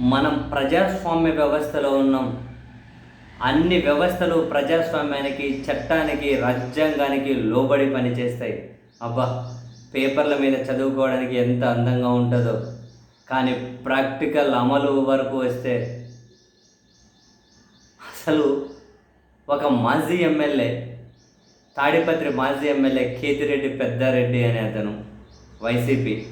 మనం ప్రజాస్వామ్య వ్యవస్థలో ఉన్నాం. అన్ని వ్యవస్థలు ప్రజాస్వామ్యానికి చట్టానికి రాజ్యాంగానికి లోబడి పనిచేస్తాయి. అబ్బా పేపర్ల మీద చదువుకోవడానికి ఎంత అందంగా ఉంటుందో. కానీ ప్రాక్టికల్ అమలు వరకు వస్తే అసలు ఒక మాజీ ఎమ్మెల్యే తాడిపత్రి మాజీ ఎమ్మెల్యే కేతిరెడ్డి పెద్దారెడ్డి అనే అతను వైసీపీ.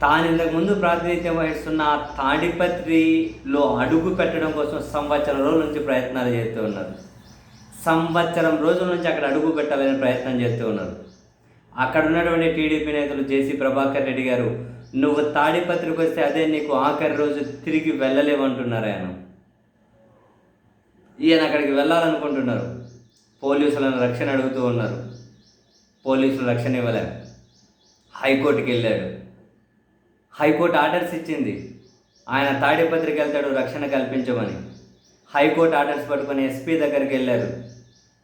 తాను ఇంతకుముందు ప్రాతినిధ్యం వహిస్తున్న ఆ తాడిపత్రిలో అడుగు పెట్టడం కోసం సంవత్సరం రోజుల నుంచి ప్రయత్నాలు చేస్తూ ఉన్నారు. సంవత్సరం రోజుల నుంచి అక్కడ అడుగు పెట్టాలని ప్రయత్నం చేస్తూ ఉన్నారు. అక్కడ ఉన్నటువంటి టీడీపీ నేతలు జేసీ ప్రభాకర్ రెడ్డి గారు నువ్వు తాడిపత్రికి వస్తే అదే నీకు ఆఖరి రోజు తిరిగి వెళ్ళలేమంటున్నారు ఆయన. ఈయన అక్కడికి వెళ్ళాలనుకుంటున్నారు. పోలీసులను రక్షణ అడుగుతూ ఉన్నారు. పోలీసులు రక్షణ ఇవ్వలేరు హైకోర్టుకి వెళ్ళాడు. హైకోర్టు ఆర్డర్స్ ఇచ్చింది. ఆయన తాడిపత్రికి వెళ్తాడు రక్షణ కల్పించమని. హైకోర్టు ఆర్డర్స్ పట్టుకొని ఎస్పీ దగ్గరికి వెళ్ళారు.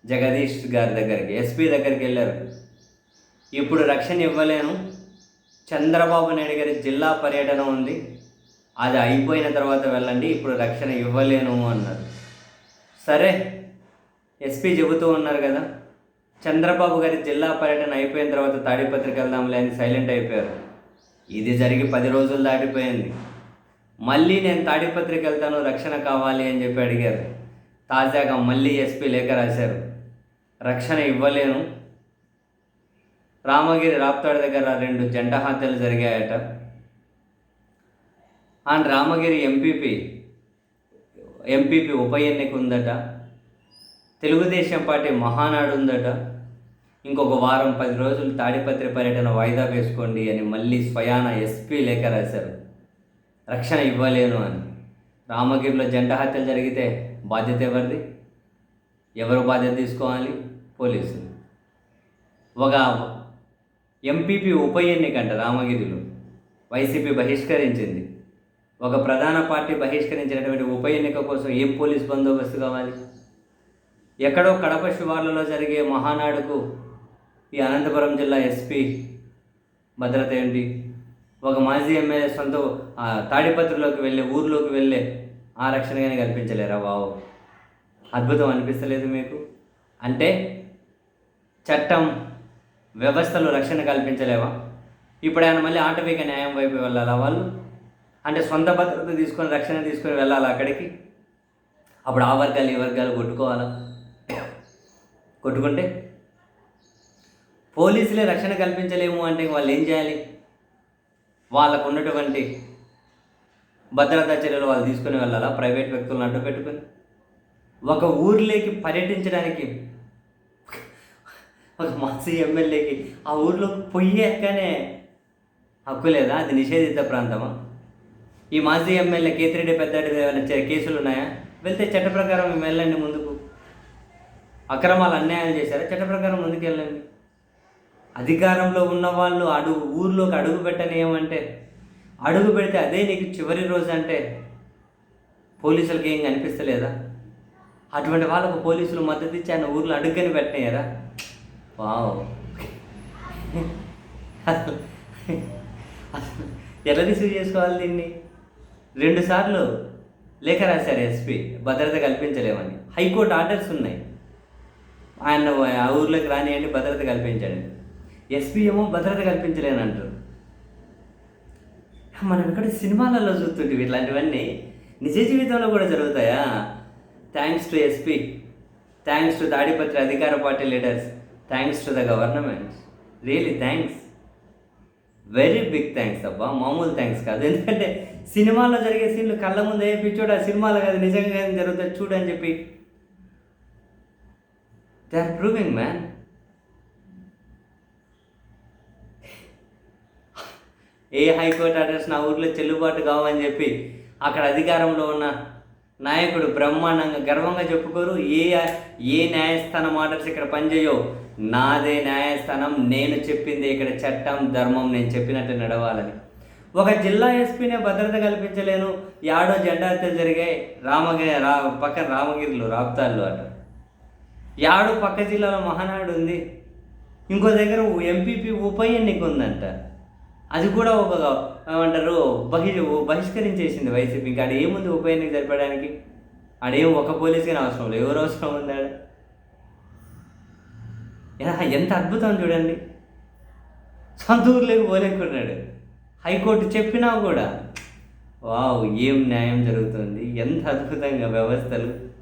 జగదీష్ గారి దగ్గరికి ఎస్పీ దగ్గరికి వెళ్ళారు. ఇప్పుడు రక్షణ ఇవ్వలేను. చంద్రబాబు నాయుడు గారి జిల్లా పర్యటన ఉంది. అది అయిపోయిన తర్వాత వెళ్ళండి ఇప్పుడు రక్షణ ఇవ్వలేను అన్నారు. సరే ఎస్పీ చెబుతూ ఉన్నారు కదా. చంద్రబాబు గారి జిల్లా పర్యటన అయిపోయిన తర్వాత తాడిపత్రికి వెళ్దాంలే అని సైలెంట్ అయిపోయారు. ఇది జరిగి పది రోజులు దాటిపోయింది. మళ్ళీ నేను తాడిపత్రికి వెళ్తాను రక్షణ కావాలి అని చెప్పి అడిగారు. తాజాగా మళ్ళీ ఎస్పీ లేఖ రాశారు. రక్షణ ఇవ్వలేను. రామగిరి రాప్తాడు దగ్గర రెండు జంట హత్యలు జరిగాయట. అండ్ రామగిరి ఎంపీపీ ఎంపీపీ ఉప ఎన్నిక ఉందట. తెలుగుదేశం పార్టీ మహానాడు ఉందట. ఇంకొక వారం పది రోజులు తాడిపత్రి పర్యటన వాయిదా వేసుకోండి అని మళ్ళీ స్వయాన ఎస్పీ లేఖ రాశారు. రక్షణ ఇవ్వలేను అని. రామగిరిలో జంట హత్యలు జరిగితే బాధ్యత ఎవరిది? ఎవరు బాధ్యత తీసుకోవాలి? పోలీసులు. ఒక ఎంపీపీ ఉప ఎన్నికంట రామగిరిలో. వైసీపీ బహిష్కరించింది. ఒక ప్రధాన పార్టీ బహిష్కరించినటువంటి ఉప ఎన్నిక కోసం ఏం పోలీస్ బందోబస్తు కావాలి? ఎక్కడో కడప శివార్లలో జరిగే మహానాడుకు ఈ అనంతపురం జిల్లా ఎస్పీ భద్రత ఏంటి? ఒక మాజీ ఎమ్మెల్యే సొంత తాడిపత్రిలోకి వెళ్ళే ఊర్లోకి వెళ్ళే ఆ రక్షణగానే కల్పించలేరా బావు అద్భుతం అనిపిస్తలేదు మీకు? అంటే చట్టం వ్యవస్థలు రక్షణ కల్పించలేవా? ఇప్పుడు ఆయన మళ్ళీ ఆటవిక న్యాయం వైపు వెళ్ళాలా వాళ్ళు? అంటే సొంత భద్రత తీసుకొని రక్షణ తీసుకొని వెళ్ళాలా అక్కడికి? అప్పుడు ఆ వర్గాలు ఈ వర్గాలు కొట్టుకోవాలా? కొట్టుకుంటే పోలీసులే రక్షణ కల్పించలేము అంటే వాళ్ళు ఏం చేయాలి? వాళ్ళకు ఉన్నటువంటి భద్రతా చర్యలు వాళ్ళు తీసుకొని వెళ్ళాలా? ప్రైవేట్ వ్యక్తులను అడ్డు పెట్టుకొని? ఒక ఊర్లోకి పర్యటించడానికి ఒక మాజీ ఎమ్మెల్యేకి ఆ ఊర్లో పొయ్యాకనే హక్కు లేదా? అది నిషేధిత ప్రాంతమా? ఈ మాజీ ఎమ్మెల్యే కేతిరెడ్డి పెద్దాడి ఏమైనా కేసులు ఉన్నాయా? వెళ్తే చట్ట ప్రకారం మేము వెళ్ళండి ముందుకు. అక్రమాలు అన్యాయాలు చేశారా? చట్ట ప్రకారం ముందుకు వెళ్ళండి. అధికారంలో ఉన్న వాళ్ళు అడుగు ఊర్లోకి అడుగు పెట్టనేమంటే అడుగు పెడితే అదే నీకు చివరి రోజు అంటే పోలీసులకి ఏం కనిపిస్తలేదా? అటువంటి వాళ్ళకు పోలీసులు మద్దతు ఇచ్చి ఆయన ఊర్లో అడుగుని పెట్టినాయరా? వావ్. అసలు ఎలా రిసీవ్ చేసుకోవాలి దీన్ని? రెండుసార్లు లేఖ రాశారు ఎస్పీ భద్రత కల్పించలేమని. హైకోర్టు ఆర్డర్స్ ఉన్నాయి. ఆయన ఆ ఊర్లోకి రానియండి భద్రత కల్పించండి. ఎస్పీ ఏమో భద్రత కల్పించలేనంటారు మనం ఇక్కడ సినిమాలలో చూస్తుంటే ఇట్లాంటివన్నీ? నిజ జీవితంలో కూడా జరుగుతాయా? Thanks to SP thanks to Tadipatri అధికార party leaders thanks to the government really thanks very big thanks అబ్బా మామూలు థ్యాంక్స్ కాదు. ఎందుకంటే సినిమాలో జరిగే సీన్లు కళ్ళ ముందు ఏ పిచ్చోడు ఆ సినిమాలు కాదు నిజంగా ఏం జరుగుతుంది చూడు అని చెప్పి. They are proving man a high court orders నా ఊర్లో చెల్లుబాటు కావని చెప్పి అక్కడ అధికారంలో ఉన్న నాయకుడు బ్రహ్మాండంగా గర్వంగా చెప్పుకోరు. ఏ ఏ న్యాయస్థానం ఆర్డర్స్ ఇక్కడ పనిచేయో నాదే న్యాయస్థానం. నేను చెప్పింది ఇక్కడ చట్టం ధర్మం నేను చెప్పినట్టు నడవాలని. ఒక జిల్లా ఎస్పీనే భద్రత కల్పించలేను. యాడో జెండా హత్యలు జరిగాయి రామగిరి రా పక్కన రామగిరిలో రాప్తాల్లో అట. యాడు పక్క జిల్లాలో మహానాడు ఉంది. ఇంకో దగ్గర ఎంపీపీ ఉప ఎన్నిక ఉందంట. అది కూడా ఒక ఏమంటారు బహి బహిష్కరించేసింది వైసీపీ. ఇంకా ఆడ ఏముంది ఉప ఎన్నిక జరపడానికి? ఆడేం ఒక పోలీసుగా అవసరం లేదు. ఎవరు అవసరం ఉంది ఆడ? ఎంత అద్భుతం చూడండి. సొంత ఊర్లోకి పోలేకున్నాడు. హైకోర్టు చెప్పినా కూడా వావ్ ఏం న్యాయం జరుగుతుంది? ఎంత అద్భుతంగా వ్యవస్థలు.